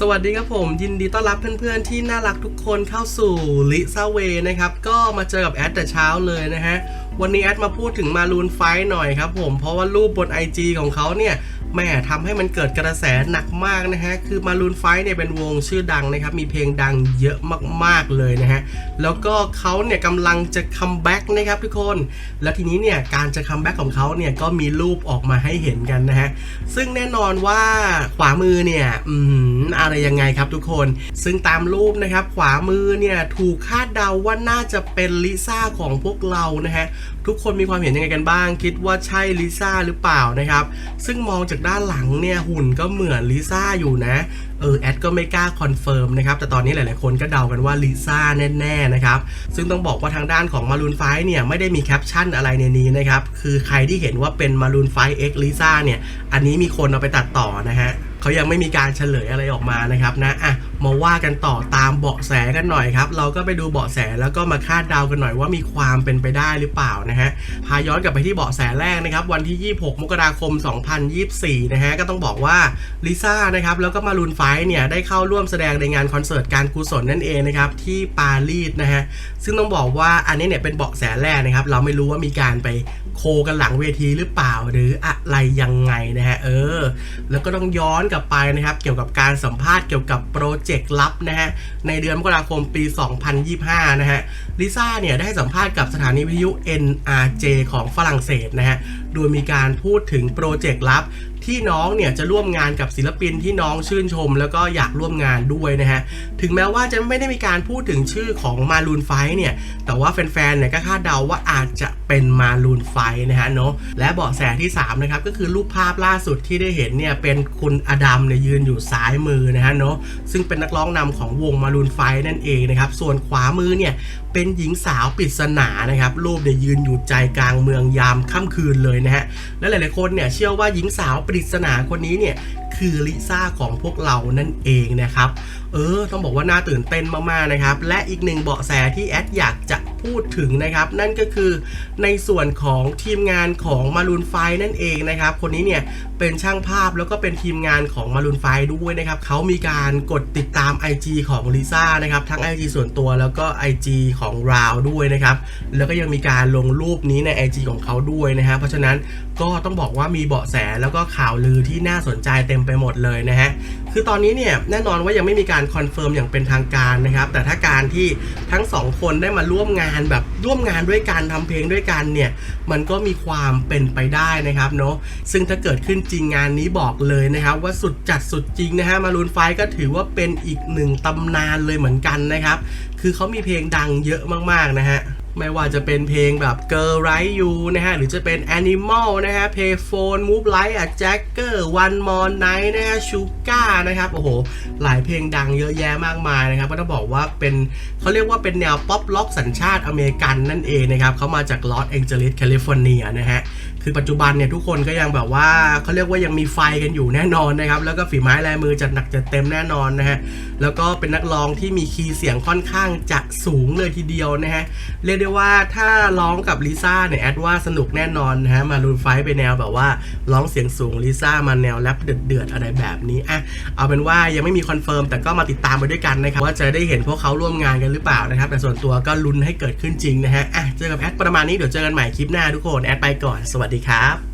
สวัสดีครับผมยินดีต้อนรับเพื่อนๆที่น่ารักทุกคนเข้าสู่ลิซาเวนะครับ ก็มาเจอกับแอดแต่เช้าเลยนะฮะ วันนี้แอดมาพูดถึงมารูนไฟหน่อยครับผม เพราะว่ารูปบน IG ของเขาเนี่ย แม่ทำให้มันเกิดกระแสหนักมากนะฮะ คือมารูนไฟเนี่ยเป็นวงชื่อดังนะครับ มีเพลงดังเยอะมากๆเลยนะฮะ แล้วก็เขาเนี่ยกำลังจะคัมแบ็กนะครับทุกคน แล้วทีนี้เนี่ยการจะคัมแบ็กของเขาเนี่ยก็มีรูปออกมาให้เห็นกันนะฮะ ซึ่งแน่นอนว่าขวามือเนี่ยอืมอะไรยังไงครับทุกคน ซึ่งตามรูปนะครับขวามือเนี่ยถูกคาดเดาว่าน่าจะเป็นลิซ่าของพวกเรานะฮะ ทุกคนมีความเห็นยังไงกันบ้าง คิดว่าใช่ลิซ่าหรือเปล่านะครับ ซึ่งมองจากด้านหลังเนี่ยหุ่นก็เหมือนลิซ่าอยู่นะ เออแอดก็ไม่กล้าคอนเฟิร์มนะครับ แต่ตอนนี้หลายๆคนก็เดากันว่าลิซ่าแน่ๆนะครับ ซึ่งต้องบอกว่าทางด้านของมารูนไฟเนี่ยไม่ได้มีแคปชั่นอะไรในนี้นะครับ คือใครที่เห็นว่าเป็นมารูนไฟเอ็กลิซ่าเนี่ย อันนี้มีคนเอาไปตัดต่อนะฮะเขายังไม่มีการเฉลยอะไรออกมานะครับนะอะ มาว่ากันต่อตามเบาะแสกันหน่อยครับ เราก็ไปดูเบาะแสแล้วก็มาคาดเดากันหน่อยว่ามีความเป็นไปได้หรือเปล่านะฮะ พาย้อนกลับไปที่เบาะแสแรกนะครับ วันที่ 26 มกราคม 2024 นะฮะ ก็ต้องบอกว่าลิซ่านะครับ แล้วก็มารูนไฟเนี่ย ได้เข้าร่วมแสดงในงานคอนเสิร์ตการกุศลนั่นเองนะครับ ที่ปารีสนะฮะ ซึ่งต้องบอกว่าอันนี้เนี่ยเป็นเบาะแสแรกนะครับ เราไม่รู้ว่ามีการไปโคกันหลังเวทีหรือเปล่าหรืออะไรยังไงนะฮะ เออ แล้วก็ต้องย้อนกลับไปนะครับ เกี่ยวกับการสัมภาษณ์เกี่ยวกับโปรเจกต์ลับนะฮะในเดือนมกราคมปี 2025 นะฮะลิซ่าเนี่ยได้ให้สัมภาษณ์กับสถานีวิทยุ NRJ ของฝรั่งเศสนะฮะโดยมีการพูดถึงโปรเจกต์ลับ ที่น้องเนี่ยจะร่วมงานกับศิลปินที่น้องชื่นชม แล้วก็อยากร่วมงานด้วยนะฮะ ถึงแม้ว่าจะไม่ได้มีการพูดถึงชื่อของมารูนไฟเนี่ย แต่ว่าแฟนๆ เนี่ยก็คาดเดาว่าอาจจะเป็นมารูนไฟนะฮะเนาะ และเบาะแสที่ 3 นะครับ ก็คือรูปภาพล่าสุดที่ได้เห็นเนี่ย เป็นคุณอดัมเนี่ยยืนอยู่ซ้ายมือนะฮะเนาะ ซึ่งเป็นนักร้องนำของวงมารูนไฟนั่นเองนะครับ ส่วนขวามือเนี่ยเป็นหญิงสาวปริศนานะครับ รูปเนี่ยยืนอยู่ใจกลางเมืองยามค่ำคืนเลยนะฮะ และหลายๆคนเนี่ยเชื่อว่าหญิงสาวปริศนาคนนี้เนี่ยคือลิซ่าของพวกเรานั่นเองนะครับ เออ ต้องบอกว่าน่าตื่นเต้นมากๆนะครับ และอีกหนึ่งเบาะแสที่แอดอยากจะ พูดถึงนะครับ นั่นก็คือในส่วนของทีมงานของมารูนไฟนั่นเองนะครับ คนนี้เนี่ยเป็นช่างภาพแล้วก็เป็นทีมงานของมารูนไฟด้วยนะครับเขามีการกดติดตาม IG ของลิซ่านะครับ ทั้ง IG ส่วนตัวแล้วก็ IG ของราวด้วยนะครับ แล้วก็ยังมีการลงรูปนี้ใน IG ของเขาด้วยนะฮะเพราะฉะนั้นก็ต้องบอกว่ามีเบาะแสแล้วก็ข่าวลือที่น่าสนใจเต็มไปหมดเลยนะฮะคือตอนนี้เนี่ยแน่นอนว่ายังไม่มีการคอนเฟิร์มอย่างเป็นทางการนะครับ แต่ถ้าการที่ทั้งสองคนได้มาร่วมงานแบบร่วมงานด้วยกันทำเพลงด้วยกันเนี่ยมันก็มีความเป็นไปได้นะครับเนาะซึ่งถ้าเกิดขึ้นจริงงานนี้บอกเลยนะครับว่าสุดจัดสุดจริงนะฮะมารูนไฟก็ถือว่าเป็นอีกหนึ่งตำนานเลยเหมือนกันนะครับคือเขามีเพลงดังเยอะมากๆนะฮะ ไม่ว่าจะเป็นเพลงแบบ Girl Right You นะฮะ หรือจะเป็น Animal นะฮะ Payphone Move Like a Jacker One More Night นะฮะ Sugar นะครับ โอ้โห หลายเพลงดังเยอะแยะมากมายนะครับ ก็ต้องบอกว่าเป็นเขาเรียกว่าเป็นแนวป๊อปล็อกสัญชาติอเมริกันนั่นเองนะครับเขามาจากลอสแองเจลิสแคลิฟอร์เนียนะฮะ คือปัจจุบันเนี่ยทุกคนก็ยังแบบว่าเขาเรียกว่ายังมีไฟกันอยู่แน่นอนนะครับ แล้วก็ฝีไม้ลายมือจัดหนักจัดเต็มแน่นอนนะฮะ แล้วก็เป็นนักร้องที่มีคีย์เสียงค่อนข้างจะสูงเลยทีเดียวนะฮะ เรียกได้ว่าถ้าร้องกับลิซ่าเนี่ยแอดว่าสนุกแน่นอนนะฮะ มารูนไฟไปแนวแบบว่าร้องเสียงสูงลิซ่ามาแนวแรปเดือดๆอะไรแบบนี้อะเอาเป็นว่ายังไม่มีคอนเฟิร์มแต่ก็มาติดตามไปด้วยกันนะครับว่าจะได้เห็นพวกเขาร่วมงานกันหรือเปล่านะครับ แต่ส่วนตัวก็ลุ้นให้เกิดขึ้นจริงนะฮะอะเจอกับแอดประมาณนี้เดี๋ยวเจอกันใหม่คลิปหน้าทุกคนแอดไปก่อนสวัสดีครับ